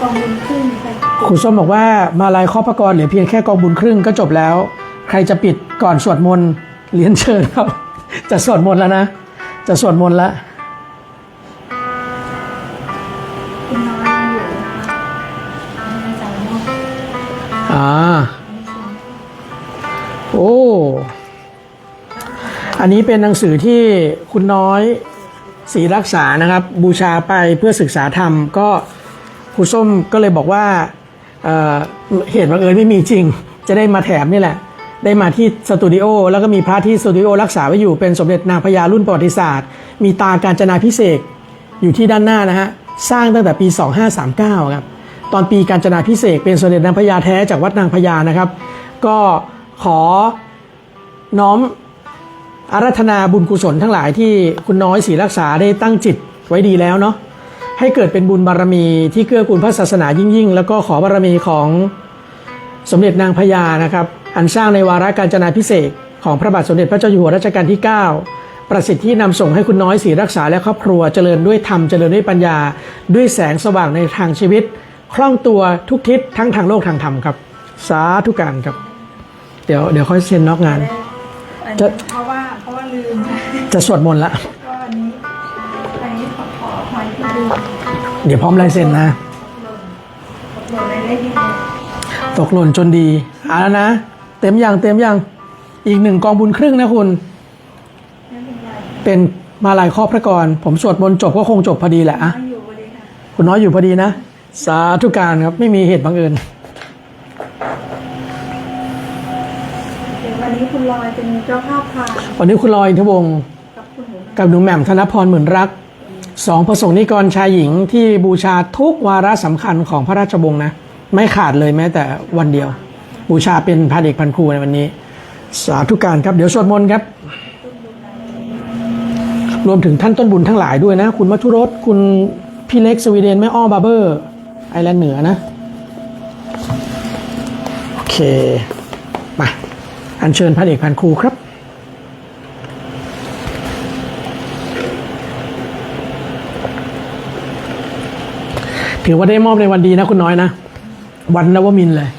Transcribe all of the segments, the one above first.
กองบุญครึ่งค่ะครูส้มบอกว่ามาลายข้อพระกรเหลือเพียงแค่กองบุญครึ่งก็จบแล้ว ใครจะปิดก่อนสวดมนต์เรียนเชิญครับ จะสวดมนต์แล้วนะ จะสวดมนต์แล้วคุณน้อยอยู่นะในสายมอกอ่าโอ้ อันนี้เป็นหนังสือที่คุณน้อยศรีรักษานะครับ บูชาไปเพื่อศึกษาธรรมก็ค รูส้มก็เลยบอกว่าเเหตุบังเอิญไม่มีจริง จะได้มาแถมนี่แหละ ได้มาที่สตูดิโอแล้วก็มีพระที่สตูดิโอรักษาไว้อยู่เป็นสมเด็จนางพญารุ่นประวัติศาสตร์ มีตาการจนาพิเศษอยู่ที่ด้านหน้านะฮะ สร้างตั้งแต่ปี 2539 ครับ ตอนปีการจนาพิเศษเป็นสมเด็จนางพญาแท้จากวัดนางพญานะครับ ก็ขอน้อมอารัธนาบุญกุศลทั้งหลายที่คุณน้อยศรีรักษาได้ตั้งจิตไว้ดีแล้วเนาะ ให้เกิดเป็นบุญบารมีที่เกื้อกูลพระศาสนายิ่งๆ แล้วก็ขอบารมีของสมเด็จนางพญานะครับ อันสร้างในวาระการจนาพิเศษกของพระบาทสมเด็จพระเจ้าอยู่หัวรัชกาลที่ 9 ประสิทธิ์ที่นำส่งให้คุณน้อยศรีรักษาและครอบครัวเจริญด้วยธรรมเจริญด้วยปัญญา ด้วยแสงสว่างในทางชีวิต คล่องตัวทุกทิศทั้งทางโลกทางธรรมครับ สาธุการครับ เดี๋ยวเดี๋ยวค่อยเซ็นนอกงานอันจะนี้เพราะว่าเพราะว่าลืมจะสวดมนต์ละ เดี๋ยวพร้อมลายเซ็นนะหล่นหล่นในเลขที่หนึ่งตกหล่นจนดีเอาแล้วนะ เต็มยังเต็มยังอีกหนึ่งกองบุญครึ่งนะคุณไม่เป็นไรเป็นมาลายครอบพระกร ผมสวดมนต์จบก็คงจบพอดีแหละอะไม่อยู่พอดีค่ะคุณน้อยอยู่พอดีนะ สาธุการครับ ไม่มีเหตุบังเอิญเดี๋ยววันนี้คุณลอยเป็นเจ้าภาพพาวันนี้คุณลอยอินทวงศ์กับคุณหนูกับหนูแหม่มธนพรหมื่นรัก สองประสงค์นิกรชายหญิงที่บูชาทุกวาระสำคัญของพระราชวงศ์นะ ไม่ขาดเลยแม้แต่วันเดียว บูชาเป็นพันเอกพันครูในวันนี้ สาธุการครับ เดี๋ยวสวดมนต์ครับ รวมถึงท่านต้นบุญทั้งหลายด้วยนะ คุณมัทุรสคุณพี่เล็กสวีเดนแม่อ้อบาร์เบอร์ ไอแลนด์เหนือนะ โอเค มา อัญเชิญพันเอกพันครูครับ ถือว่าได้มอบในวันดีนะคุณน้อยนะ วันนวมินเลย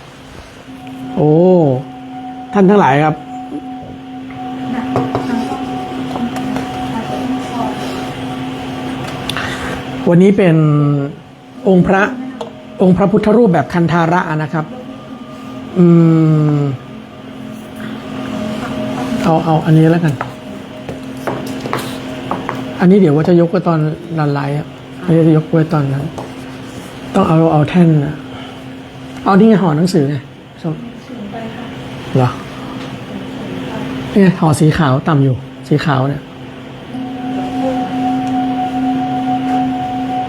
โอ้ ท่านทั้งหลายครับ วันนี้เป็นองค์พระ องค์พระพุทธรูปแบบคันธาระนะครับ อืม เอาเอาอันนี้แล้วกัน อันนี้เดี๋ยวว่าจะยกไว้ตอนรันไลฟ์อะอันนี้จะยกไว้ตอนนั้น ต้องเอาเอาแท่นเอานี่ไงห่อหนังสือไงสูงไปค่ะเหรอนี่ไงห่อสีขาวต่ำอยู่ สีขาวเนี่ย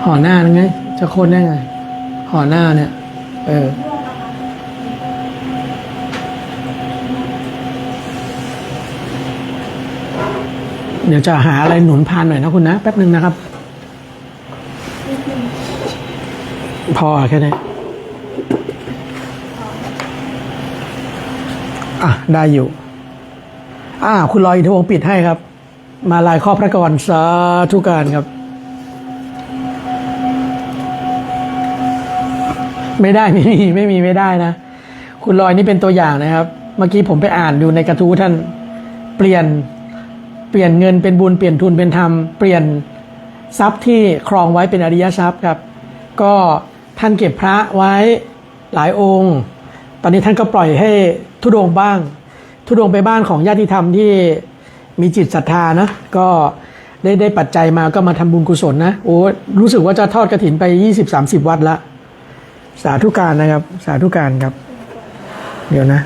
ห่อหน้านั่นไง จะโคนได้ไงห่อหน้าเนี่ย เออเดี๋ยวจะหาอะไรหนุนพานหน่อยนะคุณนะ แป๊บหนึ่งนะครับ พอแค่นี้อะ ได้อยู่ อ่า คุณลอยอินทวงปิดให้ครับ มาลายข้อพระกรสาธุการครับ ไม่ได้ไม่มีไม่มีไม่ได้นะ คุณลอยนี่เป็นตัวอย่างนะครับ เมื่อกี้ผมไปอ่านดูในกระทู้ท่าน เปลี่ยนเปลี่ยนเงินเป็นบุญเปลี่ยนทุนเป็นธรรม เปลี่ยนทรัพย์ที่ครองไว้เป็นอริยทรัพย์ครับ ก็ ท่านเก็บพระไว้หลายองค์ ตอนนี้ท่านก็ปล่อยให้ทุดงบ้าง ทุดงไปบ้านของญาติธรรมที่มีจิตศรัทธานะ ก็ได้ได้ปัจจัยมาก็มาทำบุญกุศลนะ โอ้รู้สึกว่าจะทอดกระถินไป 20-30 วัดละ สาธุการนะครับ สาธุการครับ เดี๋ยวนะ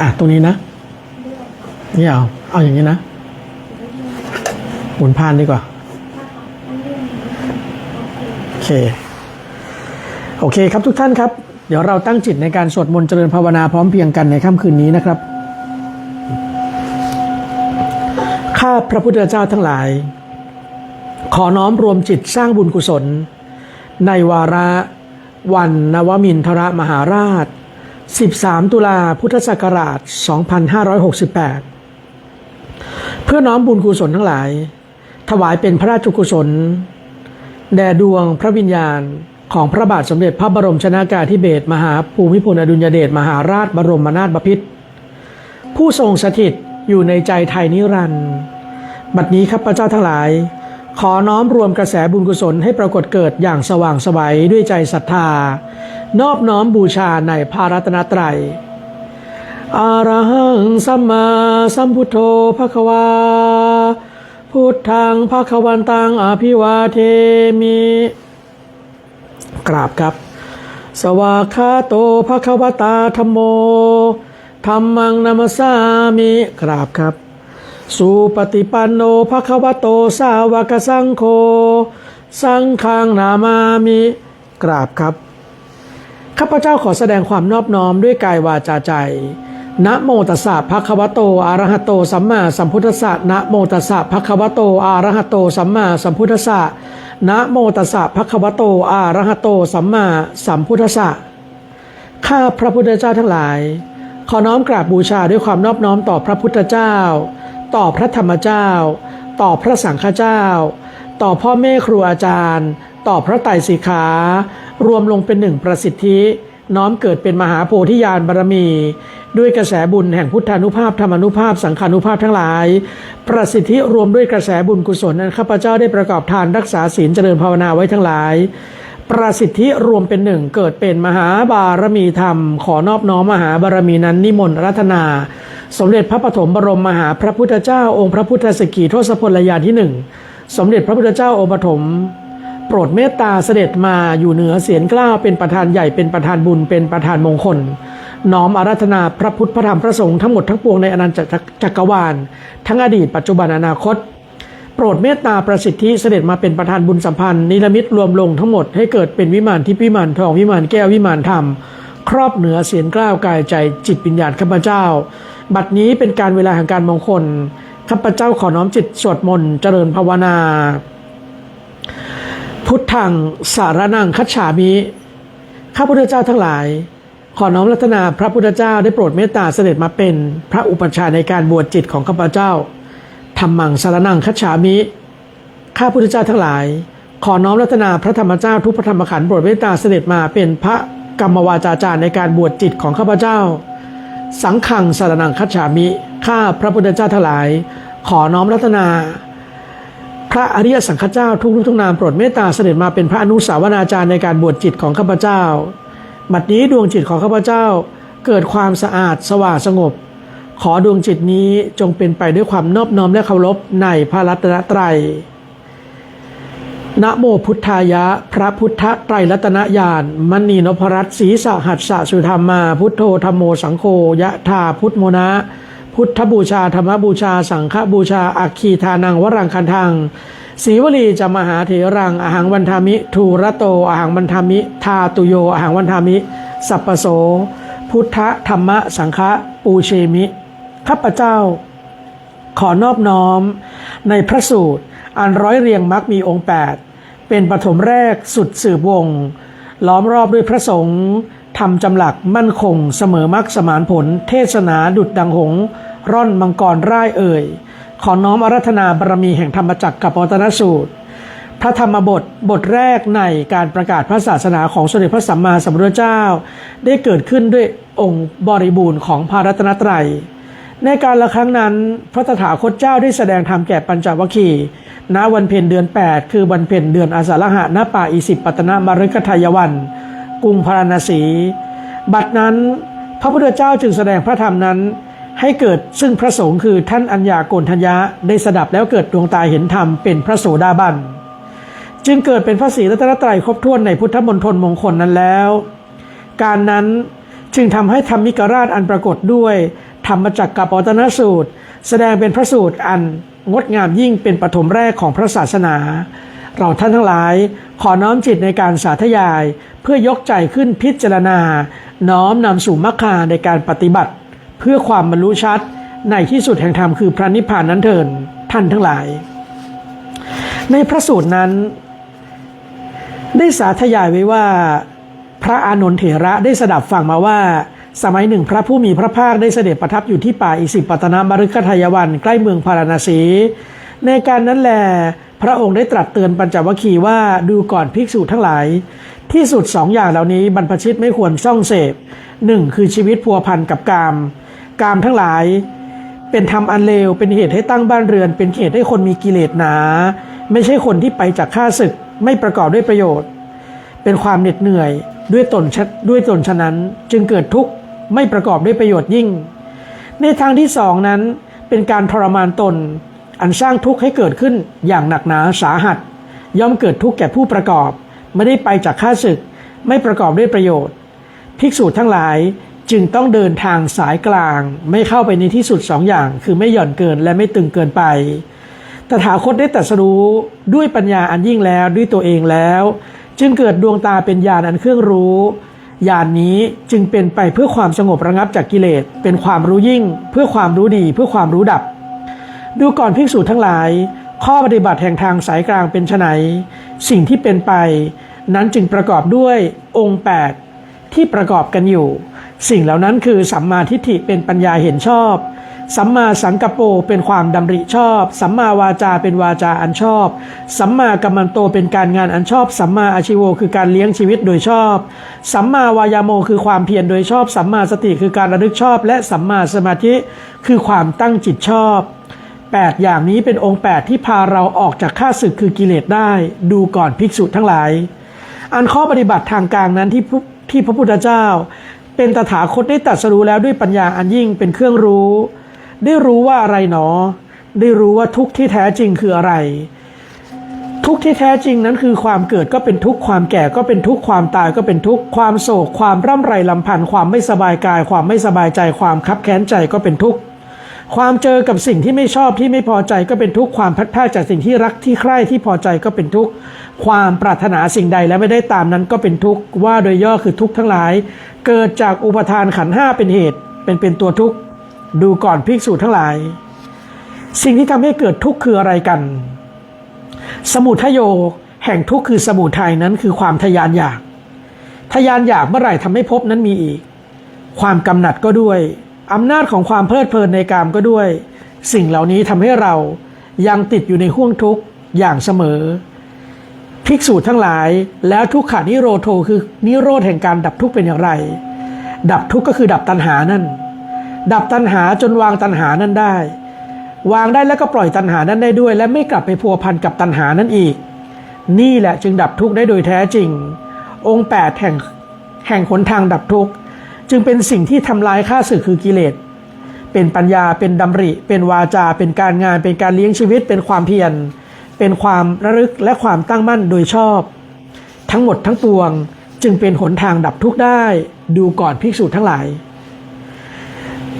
อะตรงนี้นะนี่เอาเอาอย่างนี้นะหมุนพานดีกว่า เค โอเคครับทุกท่านครับ เดี๋ยวเราตั้งจิตในการสวดมนต์เจริญภาวนาพร้อมเพียงกันในค่ำคืนนี้นะครับ ข้าพระพุทธเจ้าทั้งหลาย ขอน้อมรวมจิตสร้างบุญกุศล ในวาระวันนวมินทรมหาราช 13 ตุลาพุทธศักราช 2568 เพื่อน้อมบุญกุศลทั้งหลาย ถวายเป็นพระราชกุศล แด่ดวงพระวิญญาณ ของพระบาทสมเด็จพระบรมชนากาธิเบศรมหาภูมิพลอดุลยเดชมหาราชบรมนาถบพิตรผู้ทรงสถิตอยู่ในใจไทยนิรันดร์บัดนี้ข้าพเจ้าทั้งหลาย ขอน้อมรวมกระแสบุญกุศลให้ปรากฏเกิดอย่างสว่างไสวัยด้วยใจศรัทธา นอบน้อมบูชาในพระรัตนตรัยอะระหังสัมมาสัมพุทโธภะคะวา พุทธังภะควันตังอภิวาเทมิ กราบครับ สวากขาโตภะควตาธรรมโมธรรมังนามัสามิ กราบครับ สุปฏิปันโนภะควโตสาวกสังโฆ สังฆังนามามิ กราบครับ ข้าพเจ้าขอแสดงความนอบน้อมด้วยกายวาจาใจ นะโมตัสสะภะคะวะโตอะระหะโตสัมมาสัมพุทธัสสะนะโมตัสสะภะคะวะโตอะระหะโตสัมมาสัมพุทธัสสะนะโมตัสสะภะคะวะโตอะระหะโตสัมมาสัมพุทธัสสะข้าพระพุทธเจ้าทั้งหลาย ขอน้อมกราบบูชาด้วยความนอบน้อมต่อพระพุทธเจ้า ต่อพระธรรมเจ้า ต่อพระสังฆเจ้า ต่อพ่อแม่ครูอาจารย์ ต่อพระไตรสิกขา รวมลงเป็นหนึ่งประสิทธิ น้อมเกิดเป็นมหาโพธิญาณบารมี ด้วยกระแสบุญแห่งพุทธานุภาพธรรมานุภาพสังฆานุภาพทั้งหลาย ประสิทธิรวมด้วยกระแสบุญกุศลนั้นข้าพเจ้าได้ประกอบทานรักษาศีลเจริญภาวนาไว้ทั้งหลาย ประสิทธิรวมเป็นหนึ่งเกิดเป็นมหาบารมีธรรม ขอนอบน้อมมหาบารมีนั้นนิมนต์รัตนา สมเด็จพระปฐมบรมมหาพระพุทธเจ้าองค์พระพุทธสกีทศพลยานที่หนึ่งสมเด็จพระพุทธเจ้าองค์ปฐมโปรดเมตตาเสด็จมาอยู่เหนือเสียนกล้าวเป็นประธานใหญ่เป็นประธานบุญเป็นประธานมงคล น้อมอารัธนาพระพุทธพระธรรมพระสงฆ์ทั้งหมดทั้งปวงในอนันตจักรวาล ทั้งอดีตปัจจุบันอนาคต โปรดเมตตาประสิทธิเสด็จมาเป็นประธานบุญสัมพันธ์นิรมิตรวมลงทั้งหมดให้เกิดเป็นวิมานที่วิมานทองวิมานแก้ววิมานธรรม ครอบเหนือเสียนกล้าวกายใจจิตวิญญาข้าพเจ้า บัดนี้เป็นการเวลาแห่งการมงคลข้าพเจ้าขอน้อมจิตสวดมนต์เจริญภาวนา พุทธังสารนังคัจฉามิข้าพุทธเจ้าทั้งหลาย ขอน้อมรัตนาพระพุทธเจ้าได้โปรดเมตตาเสด็จมาเป็นพระอุปัชฌาย์ในการบวชจิตของข้าพเจ้าธรรมังสารนังคัจฉามิ ข้าพุทธเจ้าทั้งหลาย ขอน้อมรัตนาพระธรรมเจ้าทุกพระธรรมขันธ์โปรดเมตตาเสด็จมาเป็นพระกรรมวาจาจารย์ในการบวชจิตของข้าพเจ้า สังขังสารนังคัจฉามิ ข้าพระพุทธเจ้าทั้งหลาย ขอน้อมรัตนา พระอริยสังฆเจ้าทุกรูปทุกนามโปรดเมตตาเสด็จมาเป็นพระอนุสาวนาจารย์ในการบวชจิตของข้าพเจ้า บัดนี้ดวงจิตของข้าพเจ้าเกิดความสะอาดสว่างสงบ ขอดวงจิตนี้จงเป็นไปด้วยความนอบน้อมและเคารพในพระรัตนตรัยนะโมพุทธายะ พระพุทธไตรรัตนญาณมณีนพรัตน์ศรีสหัสสะสุธรรมา พุทโธธรรมโมสังโฆยะธาพุทโมนะ พุทธบูชาธรรมบูชา สังฆบูชาอัคคีทานังวรังคันทัง ศีวลีจะมหาเถรังอหังวันทามิ ทูระโตอหังวันทามิ ทาตุโยอหังวันทามิ สัพปโส พุทธธรรมะสังฆปูเชมิข้าพเจ้า ขอนอบน้อม ในพระสูตร อันร้อยเรียงมักมีองค์ 8 เป็นปฐมแรกสุดสืบวง ล้อมรอบด้วยพระสงฆ์ทำจำหลักมั่นคงเสมอมักสมานผล เทศนาดุดดังหง ร่อนมังกรร่ายเอ่ย ขอน้อมอารัธนาบารมีแห่งธรรมจักรกับปตนสูตร พระธรรมบทบทแรกในการประกาศพระศาสนาของสมเด็จพระสัมมาสัมพุทธเจ้า ได้เกิดขึ้นด้วยองค์บริบูรณ์ของพระรัตนตรัย ในการละครั้งนั้นพระตถาคตเจ้าได้แสดงธรรมแก่ปัญจวัคคีย์ณวันเพ็ญเดือน 8 คือวันเพ็ญเดือนอาสาฬหะณป่าอิสิปตนมฤคทายวัน กรุงพาราณสี บัดนั้นพระพุทธเจ้าจึงแสดงพระธรรมนั้น ให้เกิดซึ่งพระสงฆ์คือท่านอัญญาโกณทัญญะได้สดับแล้วเกิดดวงตาเห็นธรรมเป็นพระโสดาบัน จึงเกิดเป็นพระศรีรัตนตรัยครบถ้วนในพุทธมณฑลมงคลนั้นแล้ว การนั้นจึงทำให้ธรรมิกราชอันปรากฏด้วย ธรรมจักรกับปตนสูตร แสดงเป็นพระสูตรอันงดงามยิ่งเป็นปฐมแรกของพระศาสนา เราท่านทั้งหลายขอน้อมจิตในการสาธยาย เพื่อยกใจขึ้นพิจารณา น้อมนำสู่มรรคาในการปฏิบัติ เพื่อความบรรลุชัดในที่สุดแห่งธรรมคือพระนิพพานนั้นเถินท่านทั้งหลาย ในพระสูตรนั้น ได้สาธยายไว้ว่า พระอานนทเถระได้สดับฟังมาว่า สมัยหนึ่งพระผู้มีพระภาคได้เสด็จประทับอยู่ที่ป่าอิสิปตนมฤคทายวันใกล้เมืองพาราณสี ในการนั้นแลพระองค์ได้ตรัสเตือนปัญจวัคคีย์ว่าดูก่อนภิกษุทั้งหลาย ที่สุดสองอย่างเหล่านี้บรรพชิตไม่ควรซ่องเสพหนึ่งคือชีวิตพัวพันกับกาม กามทั้งหลาย เป็นธรรมอันเลว เป็นเหตุให้ตั้งบ้านเรือน เป็นเหตุให้คนมีกิเลสหนา ไม่ใช่คนที่ไปจากข้าศึก ไม่ประกอบด้วยประโยชน์ เป็นความเหน็ดเหนื่อย ด้วยตนด้วยตนฉะนั้น จึงเกิดทุกข์ ไม่ประกอบด้วยประโยชน์ยิ่ง ในทางที่สองนั้น เป็นการทรมานตน อันสร้างทุกข์ให้เกิดขึ้นอย่างหนักหนาสาหัส ย่อมเกิดทุกข์แก่ผู้ประกอบ ไม่ได้ไปจากข้าศึก ไม่ประกอบด้วยประโยชน์ ภิกษุทั้งหลาย จึงต้องเดินทางสายกลาง ไม่เข้าไปในที่สุดสองอย่าง คือไม่หย่อนเกินและไม่ตึงเกินไปตถาคตได้ตรัสรู้ด้วยปัญญาอันยิ่งแล้วด้วยตัวเองแล้ว จึงเกิดดวงตาเป็นญาณอันเครื่องรู้ญาณนนี้จึงเป็นไปเพื่อความสงบระงับจากกิเลส เป็นความรู้ยิ่ง เพื่อความรู้ดีเพื่อความรู้ดับ ดูก่อนภิกษุทั้งหลาย ข้อปฏิบัติแห่งทางสายกลางเป็นไนสิ่งที่เป็นไป นั้นจึงประกอบด้วยองค์ 8 ที่ประกอบกันอยู่ สิ่งเหล่านั้นคือสัมมาทิฏฐิเป็นปัญญาเห็นชอบ สัมมาสังกปรเป็นความดำริชอบ สัมมาวาจาเป็นวาจาอันชอบ สัมมากัมมันโตเป็นการงานอันชอบ สัมมาอาชิโวคือการเลี้ยงชีวิตโดยชอบ สัมมาวายาโมคือความเพียรโดยชอบ สัมมาสติคือการระลึกชอบ และสัมมาสมาธิคือความตั้งจิตชอบ 8 อย่างนี้เป็นองค์ 8 ที่พาเราออกจากข้าศึกคือกิเลสได้ ดูก่อนภิกษุทั้งหลาย อันข้อปฏิบัติทางกลางนั้นที่ที่พระพุทธเจ้า เป็นตถาคตได้ตัดสรู้แล้วด้วยปัญญาอันยิ่งเป็นเครื่องรู้ ได้รู้ว่าอะไรหนอ ได้รู้ว่าทุกข์ที่แท้จริงคืออะไร ทุกข์ที่แท้จริงนั้นคือความเกิดก็เป็นทุกข์ความแก่ก็เป็นทุกข์ความตายก็เป็นทุกข์ความโศก ความร่ำไรลำพันธ์ความไม่สบายกาย ความไม่สบายใจ ความคับแค้นใจก็เป็นทุกข์ ความเจอกับสิ่งที่ไม่ชอบที่ไม่พอใจก็เป็นทุกข์ความพัดพราจากสิ่งที่รักที่ใคร่ที่พอใจก็เป็นทุกข์ความปรารถนาสิ่งใดและไม่ได้ตามนั้นก็เป็นทุกข์ว่าโดยย่อคือทุกข์ทั้งหลาย เกิดจากอุปทานขันห้าเป็นเหตุ เป็นเป็นตัวทุกข์ดูก่อนภิกษุทั้งหลาย สิ่งที่ทำให้เกิดทุกข์คืออะไรกัน สมุทโยแห่งทุกข์คือสมุทัยนั้นคือความทยานอยาก ทยานอยากเมื่อไหร่ทำให้พบนั้นมีอีก ความกำหนัดก็ด้วย อำนาจของความเพลิดเพลินในกามก็ด้วย สิ่งเหล่านี้ทำให้เรายังติดอยู่ในห่วงทุกข์อย่างเสมอ ภิกษุทั้งหลายแล้วทุกขานิโรโทคือนิโรธแห่งการดับทุกข์เป็นอย่างไร ดับทุกข์ก็คือดับตัณหานั่น ดับตัณหาจนวางตัณหานั้นได้ วางได้แล้วก็ปล่อยตัณหานั้นได้ด้วย และไม่กลับไปพัวพันกับตัณหานั้นอีก นี่แหละจึงดับทุกข์ได้โดยแท้จริง องค์แปดแห่งแห่งหนทางดับทุกข์ จึงเป็นสิ่งที่ทำลายข้าศึกคือกิเลส เป็นปัญญาเป็นดำริ เป็นวาจา เป็นการงาน เป็นการเลี้ยงชีวิต เป็นความเพียร เป็นความระลึกและความตั้งมั่นโดยชอบ ทั้งหมดทั้งปวงจึงเป็นหนทางดับทุกข์ได้ ดูก่อนภิกษุทั้งหลาย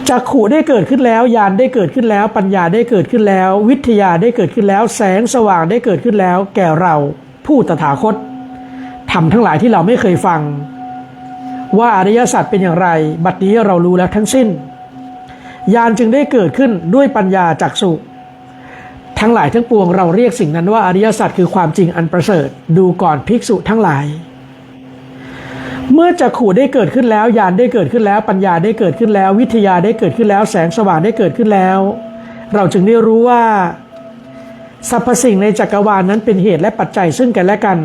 จักขู่ได้เกิดขึ้นแล้วญาณได้เกิดขึ้นแล้ว ปัญญาได้เกิดขึ้นแล้ว วิทยาได้เกิดขึ้นแล้ว แสงสว่างได้เกิดขึ้นแล้ว แก่เราผู้ตถาคตทำทั้งหลายที่เราไม่เคยฟัง ว่าอริยสัจเป็นอย่างไร บัดนี้เรารู้แล้วทั้งสิ้น ญาณจึงได้เกิดขึ้นด้วยปัญญาจักสุทั้งหลายทั้งปวงเราเรียกสิ่งนั้นว่าอริยสัจคือความจริงอันประเสริฐ ดูก่อนภิกษุทั้งหลาย เมื่อจักขู่ได้เกิดขึ้นแล้วญาณได้เกิดขึ้นแล้ว ปัญญาได้เกิดขึ้นแล้ว วิทยาได้เกิดขึ้นแล้ว แสงสว่างได้เกิดขึ้นแล้ว เราจึงได้รู้ว่า สรรพสิ่งในจักรวาลนั้นเป็นเหตุและปัจจัยซึ่งกันและกัน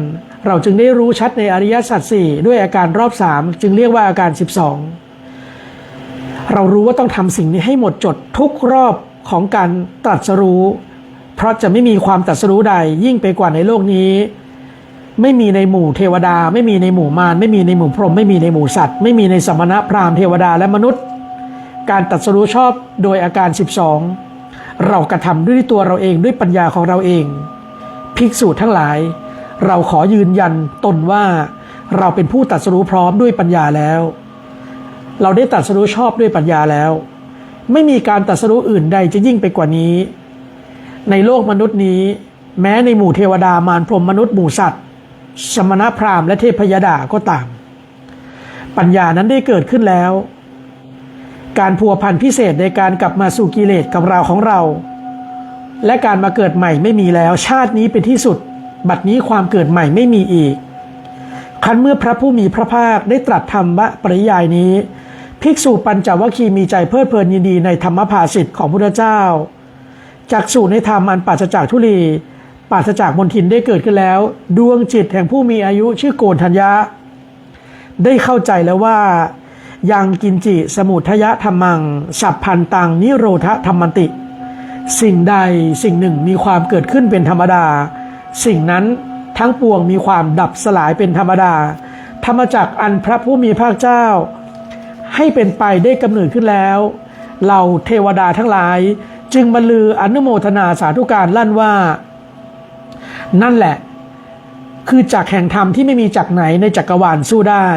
เราจึงได้รู้ชัดในอริยสัจสี่ด้วยอาการรอบสามจึงเรียกว่าอาการ 12 เรารู้ว่าต้องทำสิ่งนี้ให้หมดจดทุกรอบของการตรัสรู้ เพราะจะไม่มีความตรัสรู้ใดยิ่งไปกว่าในโลกนี้ ไม่มีในหมู่เทวดา ไม่มีในหมู่มารไม่มีในหมู่พรหมไม่มีในหมู่สัตว์ ไม่มีในสมณะพราหมณ์เทวดาและมนุษย์ การตรัสรู้ชอบโดยอาการ 12 เรากระทำด้วยตัวเราเองด้วยปัญญาของเราเอง ภิกษุทั้งหลาย เราขอยืนยันตนว่า เราเป็นผู้ตรัสรู้พร้อมด้วยปัญญาแล้ว เราได้ตรัสรู้ชอบด้วยปัญญาแล้ว ไม่มีการตรัสรู้อื่นใดจะยิ่งไปกว่านี้ ในโลกมนุษย์นี้ แม้ในหมู่เทวดามารพรหมมนุษย์หมู่สัตว์ สมณพราหมณ์และเทพยดาก็ตาม ปัญญานั้นได้เกิดขึ้นแล้ว การพัวพันพิเศษในการกลับมาสู่กิเลสกับเราของเรา และการมาเกิดใหม่ไม่มีแล้ว ชาตินี้เป็นที่สุด บัดนี้ความเกิดใหม่ไม่มีอีกคันเมื่อพระผู้มีพระภาคได้ตรัสธรรมะปริยายนี้ ภิกษุปัญจวัคคีมีใจเพลิดเพลินยินดีในธรรมภาสิทธิ์ของพระพุทธเจ้าจากสู่ในธรรมอันปราศจากทุลีปราศจากมนทินได้เกิดขึ้นแล้ว ดวงจิตแห่งผู้มีอายุชื่อโกนธัญญะได้เข้าใจแล้วว่า ยังกินจิสมุทยะธรรมัง สัพพันตังนิโรธธรรมันติ สิ่งใดสิ่งหนึ่งมีความเกิดขึ้นเป็นธรรมดา สิ่งนั้นทั้งปวงมีความดับสลายเป็นธรรมดา ธรรมจักอันพระผู้มีภาคเจ้า ให้เป็นไปได้กำเนิดขึ้นแล้วเราเทวดาทั้งหลาย จึงบรรลืออนุโมทนาสาธุการลั่นว่า นั่นแหละ คือจักแห่งธรรมที่ไม่มีจักไหนในจักรวาลสู้ได้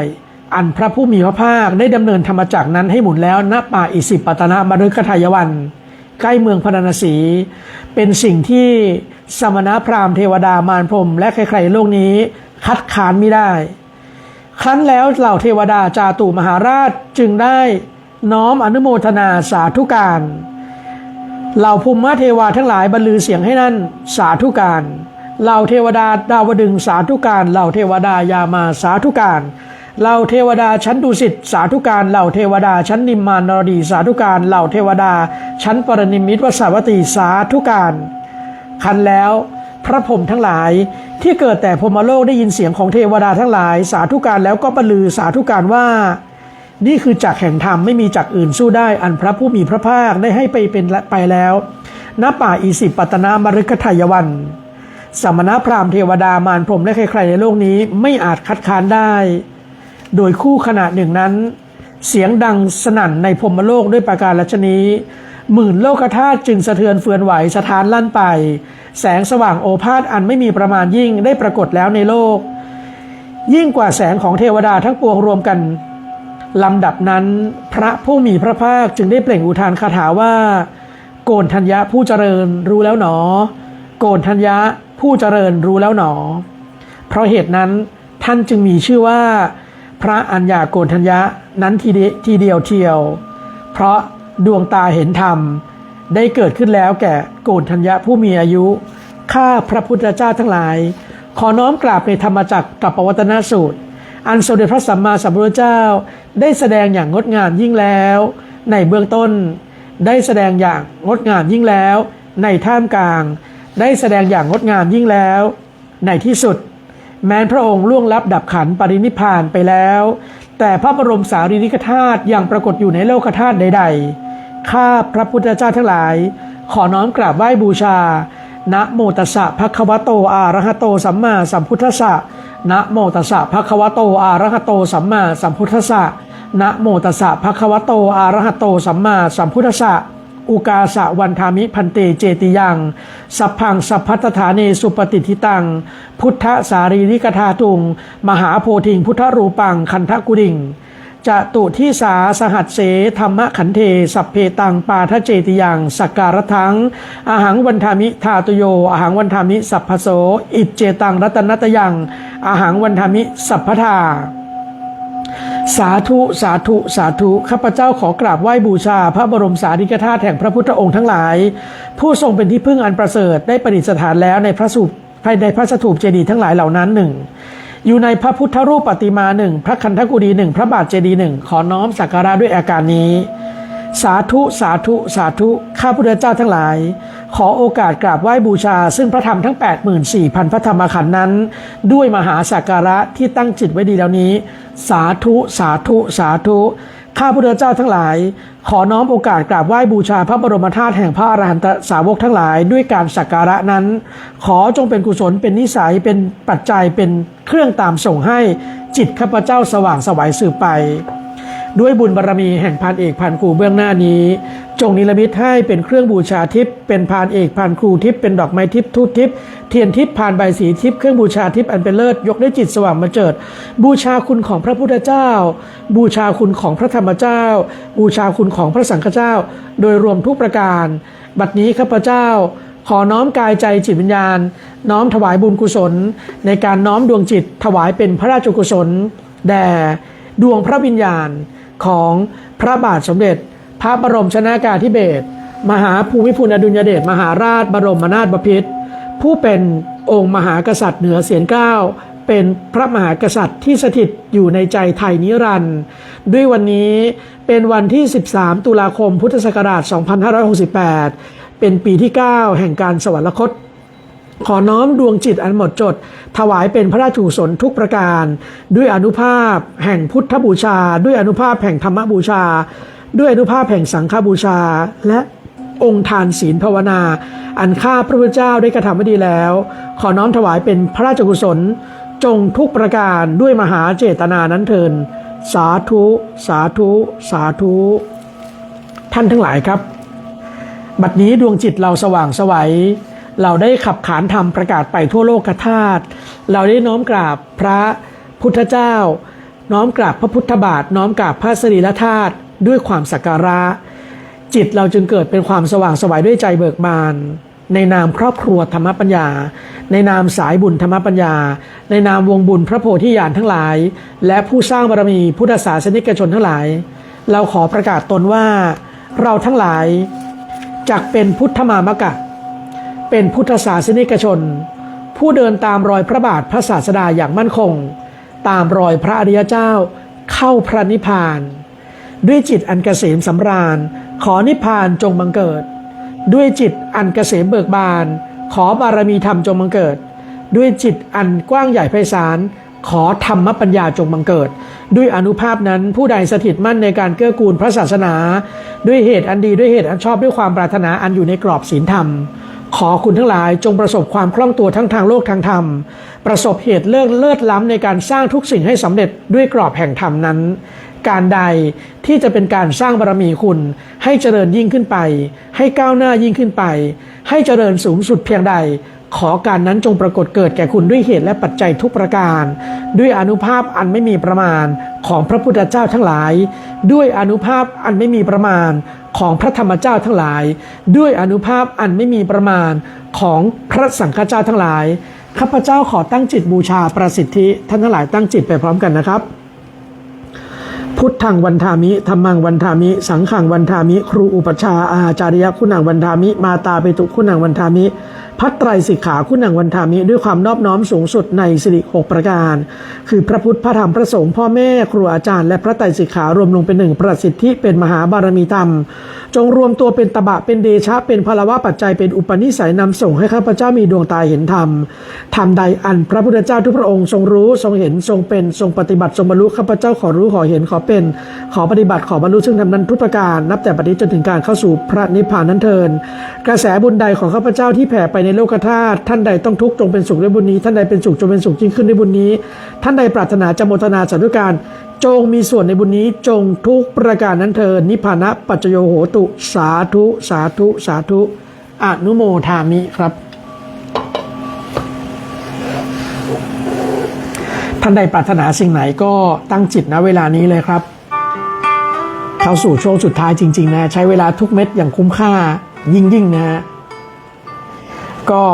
อันพระผู้มีพระภาคได้ดำเนินธรรมจักรนั้นให้หมุนแล้วณป่าอิสิปตนะมฤคทายวัน ใกล้เมืองพาราณสี เป็นสิ่งที่สมณพราหมณ์เทวดามารพรมและใครๆโลกนี้คัดค้านไม่ได้ ครั้นแล้วเหล่าเทวดาจาตุมหาราชจึงได้น้อมอนุโมทนาสาธุการ เหล่าภูมิเทวาทั้งหลายบรรลือเสียงให้นั่นสาธุการ เหล่าเทวดาดาวดึงสาธุการ เหล่าเทวดายามาสาธุการ เหล่าเทวดาชั้นดุสิตสาธุการเหล่าเทวดาชั้นนิมมานนรดีสาธุการเหล่าเทวดา ชั้นปรนิมิตวสาวัตตีสาธุการคันแล้วพระพรหมทั้งหลายที่เกิดแต่พมโลกได้ยินเสียงของเทวดาทั้งหลาย สาธุการแล้วก็บรรลือสาธุการว่า นี่คือจักรแห่งธรรมไม่มีจักรอื่นสู้ได้อันพระผู้มีพระภาคได้ให้ไปเป็นไปแล้วณป่าอีสิปตนามฤคทายวัน สมณพราหมณ์เทวดามารพรมและใครๆในโลกนี้ไม่อาจคัดค้านได้ โดยคู่ขณะหนึ่งนั้น เสียงดังสนั่นในพรมโลกด้วยประการลัชนีหมื่นโลกธาตุจึงสะเทือนเฟือนไหวสถานลั่นไป แสงสว่างโอภาสอันไม่มีประมาณยิ่งได้ปรากฏแล้วในโลก ยิ่งกว่าแสงของเทวดาทั้งปวงรวมกันลำดับนั้น พระผู้มีพระภาคจึงได้เปล่งอุทานคาถาว่า โกนธัญญะผู้เจริญรู้แล้วหนอ โกนธัญญะผู้เจริญรู้แล้วหนอ เพราะเหตุนั้นท่านจึงมีชื่อว่า พระอัญญาโกนธัญญะนั้นทีเดีทีเดียวเทียว เพราะดวงตาเห็นธรรม ได้เกิดขึ้นแล้วแก่โกนธัญญะผู้มีอายุ ข้าพระพุทธเจ้าทั้งหลาย ขอน้อมกราบในธรรมจักรกับปวัตนสูตร อันสมเด็จพระสัมมาสัมพุทธเจ้า ได้แสดงอย่างงดงามยิ่งแล้ว ในเบื้องต้น ได้แสดงอย่างงดงามยิ่งแล้ว ในท่ามกลาง ได้แสดงอย่างงดงามยิ่งแล้ว ในที่สุด แม้พระองค์ล่วงลับดับขันปรินิพพานไปแล้ว แต่พระบรมสารีริกธาตุยังปรากฏอยู่ในโลกธาตุใด ๆ ข้าพระพุทธเจ้าทั้งหลาย ขอน้อมกราบไหว้บูชา นะโมตัสสะภะคะวะโตอะระหะโตสัมมาสัมพุทธัสสะนะโมตัสสะภะคะวะโตอะระหะโตสัมมาสัมพุทธัสสะนะโมตัสสะภะคะวะโตอะระหะโตสัมมาสัมพุทธัสสะ อุกาสะวันธามิพันเตเจติยัง สัพพังสัพพัตถาเนสุปฏิทิตัง พุทธสารีริกธาตุง มหาโพธิงพุทธรูปังคันทกุดิงจะตุที่สาสหัสเสธรรมขันเท สัพเพตังปาทะเจติยังสักการะทังอาหังวันธามิธาตุโยอาหังวันธามิสัพพโส อิจเจตังรัตนัตยังอาหังวันธามิสัพพทา สาธุ สาธุ สาธุ ข้าพเจ้าขอกราบไหว้บูชา พระบรมสารีริกธาตุแห่งพระพุทธองค์ทั้งหลาย ผู้ทรงเป็นที่พึ่งอันประเสริฐได้ประดิษฐานแล้วในพระสุภายในพระสถูปเจดีย์ทั้งหลายเหล่านั้นหนึ่งอยู่ในพระพุทธรูปปฏิมาหนึ่งพระคันธกุฎีหนึ่งพระบาทเจดีย์หนึ่งขอน้อมสักการะด้วยอาการนี้ สาธุ สาธุ สาธุ ข้าพุทธเจ้าทั้งหลาย ขอโอกาสกราบไหว้บูชา ซึ่งพระธรรมทั้ง 84,000 พระธรรมขันธ์นั้น ด้วยมหาสักการะที่ตั้งจิตไว้ดีแล้วนี้ สาธุ สาธุ สาธุ ข้าพุทธเจ้าทั้งหลาย ขอน้อมโอกาสกราบไหว้บูชาพระบรมธาตุแห่งพระอรหันตสาวกทั้งหลาย ด้วยการสักการะนั้น ขอจงเป็นกุศลเป็นนิสัยเป็นปัจจัยเป็นเครื่องตามส่งให้จิตข้าพเจ้าสว่างสวัยสืบไป ด้วยบุญบารรมีแห่งพันเอกพันครูเบื้องหน้านี้ จงนิรมิตให้เป็นเครื่องบูชาทิพย์เป็นพานเอกพานครูทิพย์เป็นดอกไม้ทิพย์ทูตทิพย์เทียนทิพย์พานใบสีทิพย์เครื่องบูชาทิพย์อันเป็นเลิศยกด้วยจิตสว่างมาเจิด บูชาคุณของพระพุทธเจ้า บูชาคุณของพระธรรมเจ้า บูชาคุณของพระสังฆเจ้า โดยรวมทุกประการ บัดนี้ข้าพเจ้าขอน้อมกายใจจิตวิญญาณ น้อมถวายบุญกุศล ในการน้อมดวงจิตถวายเป็นพระราชกุศล แด่ดวงพระวิญญาณของพระบาทสมเด็จ พระบรมชนากาธิเบศรมหาภูมิพลอดุลยเดชมหาราชบรมนาถบพิตรผู้เป็นองค์มหากษัตริย์เหนือเสียนเก้าเป็นพระมหากษัตริย์ที่สถิตอยู่ในใจไทยนิรันดร์ด้วยวันนี้เป็นวันที่ 13 ตุลาคมพุทธศักราช 2568 เป็นปีที่ 9 แห่งการสวรรคต ขอน้อมดวงจิตอันหมดจด ถวายเป็นพระราชกุศลทุกประการ ด้วยอนุภาพแห่งพุทธบูชา ด้วยอนุภาพแห่งธรรมบูชา ด้วยอนุภาพแห่งสังฆบูชา และองค์ทานศีลภาวนา อันข้าพระพุทธเจ้าได้กระทำไว้ดีแล้ว ขอน้อมถวายเป็นพระราชกุศล จงทุกประการด้วยมหาเจตนานั้นเทิน สาธุ สาธุ สาธุ ท่านทั้งหลายครับ บัดนี้ดวงจิตเราสว่างสวัยเราได้ขับขานธรรมประกาศไปทั่วโลกธาตุเราได้น้อมกราบพระพุทธเจ้า น้อมกราบพระพุทธบาท น้อมกราบพระสรีระธาตุ ด้วยความสักการะ จิตเราจึงเกิดเป็นความสว่างสวัยด้วยใจเบิกบาน ในนามครอบครัวธรรมปัญญา ในนามสายบุญธรรมปัญญา ในนามวงบุญพระโพธิญาณทั้งหลาย และผู้สร้างบารมีพุทธศาสนิกชนทั้งหลาย เราขอประกาศตนว่า เราทั้งหลายจักเป็นพุทธมามกะ เป็นพุทธศาสนิกชน ผู้เดินตามรอยพระบาทพระศาสดาอย่างมั่นคง ตามรอยพระอริยเจ้าเข้าพระนิพพาน ด้วยจิตอันเกษมสำราญ ขอนิพพานจงบังเกิด ด้วยจิตอันเกษมเบิกบาน ขอบารมีธรรมจงบังเกิด ด้วยจิตอันกว้างใหญ่ไพศาลขอธรรมปัญญาจงบังเกิด ด้วยอนุภาพนั้นผู้ใดสถิตมั่นในการเกื้อกูลพระศาสนา ด้วยเหตุอันดีด้วยเหตุอันชอบด้วยความปรารถนาอันอยู่ในกรอบศีลธรรม ขอคุณทั้งหลายจงประสบความคล่องตัวทั้งทางโลกทางธรรม ประสบเหตุเลิศเลิศล้ำในการสร้างทุกสิ่งให้สำเร็จด้วยกรอบแห่งธรรมนั้น การใดที่จะเป็นการสร้างบารมีคุณ ให้เจริญยิ่งขึ้นไป ให้ก้าวหน้ายิ่งขึ้นไป ให้เจริญสูงสุดเพียงใด ขอการนั้นจงปรากฏเกิดแก่คุณด้วยเหตุและปัจจัยทุกประการ ด้วยอนุภาพอันไม่มีประมาณของพระพุทธเจ้าทั้งหลาย ด้วยอนุภาพอันไม่มีประมาณของพระธรรมเจ้าทั้งหลาย ด้วยอนุภาพอันไม่มีประมาณของพระสังฆเจ้าทั้งหลายข้าพเจ้าขอตั้งจิตบูชาประสิทธิท่านทั้งหลายตั้งจิตไปพร้อมกันนะครับ พุทธังวันทามิธรรมังวันทามิ สังขังวันทามิ ครูอุปชาอาจารยคุณังวันทามิ มาตาเปตุคุณังวันทามิ พัตไตรสิกขาคุณังวันทามิด้วยความนอบน้อมสูงสุดในสิริหกประการ คือพระพุทธพระธรรมพระสงฆ์พ่อแม่ครูอาจารย์และพระไตรสิกขารวมลงเป็นหนึ่งประสิทธิเป็นมหาบารมีธรรม จงรวมตัวเป็นตบะเป็นเดชะ เป็นพลวะปัจจัยเป็นอุปนิสัยนำส่งให้ข้าพเจ้ามีดวงตาเห็นธรรมธรรมใดอันพระพุทธเจ้าทุกพระองค์ทรงรู้ทรงเห็นทรงเป็นทรงปฏิบัติทรงบรรลุข้าพเจ้าขอรู้ขอเห็นขอเป็น ขอปฏิบัติขอบรรลุซึ่งธรรมนั้นทุกประการ นับแต่บัดนี้จนถึงการเข้าสู่พระนิพพานนั้นเทิน กระแสบุญใดของข้าพเจ้าที่แผ่ไปในโลกธาตุท่านใดต้องทุกข์จงเป็นสุขด้วยบุญนี้ ท่านใดเป็นสุขจงเป็นสุขยิ่งขึ้นด้วยบุญนี้ ท่านใดปรารถนาจะโมทนาสาธุการจงมีส่วนในบุญนี้จงทุกประการนั้นเทินนิพพานะปัจจโยโหตุสาธุสาธุสาธุอนุโมทามิครับท่านใดปรารถนาสิ่งไหนก็ตั้งจิตนะเวลานี้เลยครับ เข้าสู่ช่วงสุดท้ายจริง ๆ นะ ใช้เวลาทุกเม็ดอย่างคุ้มค่ายิ่งๆนะฮะ ก็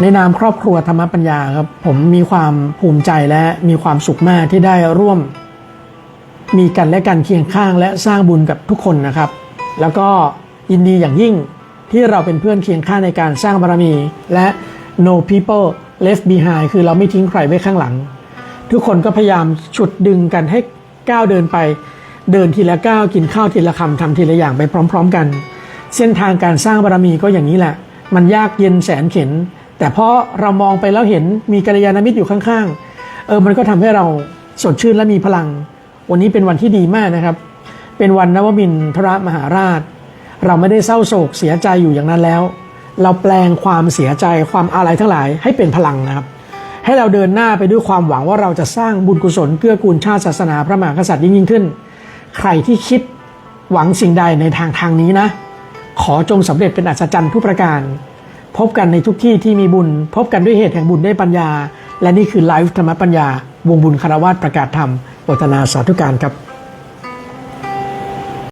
ในนามครอบครัวธรรมปัญญาครับ ผมมีความภูมิใจและมีความสุขมากที่ได้ร่วม มีกันและกันเคียงข้างและสร้างบุญกับทุกคนนะครับ แล้วก็ยินดีอย่างยิ่งที่เราเป็นเพื่อนเคียงข้างในการสร้างบารมี และ no people left behind คือเราไม่ทิ้งใครไว้ข้างหลัง ทุกคนก็พยายามฉุดดึงกันให้ก้าวเดินไป เดินทีละก้าวกินข้าวทีละคำทำทีละอย่างไปพร้อม ๆ กัน เส้นทางการสร้างบารมีก็อย่างนี้แหละ มันยากเย็นแสนเข็น แต่เพราะเรามองไปแล้วเห็นมีกัลยาณมิตรอยู่ข้างๆ เออ มันก็ทำให้เราสดชื่นและมีพลัง วันนี้เป็นวันที่ดีมากนะครับ เป็นวันนวมินทรมหาราช เราไม่ได้เศร้าโศกเสียใจอยู่อย่างนั้นแล้ว เราแปลงความเสียใจความอาลัยทั้งหลายให้เป็นพลังนะครับ ให้เราเดินหน้าไปด้วยความหวังว่าเราจะสร้างบุญกุศลเกื้อกูลชาติศาสนาพระมหากษัตริย์ยิ่งยิ่งขึ้น ใครที่คิดหวังสิ่งใดในทางทางนี้นะ ขอจงสำเร็จเป็นอัศจรรย์ทุกประการ พบกันในทุกที่ที่มีบุญ พบกันด้วยเหตุแห่งบุญได้ปัญญา และนี่คือไลฟ์ธรรมปัญญา วงบุญคารวาสประกาศธรรมโอตนาสาธุการครับ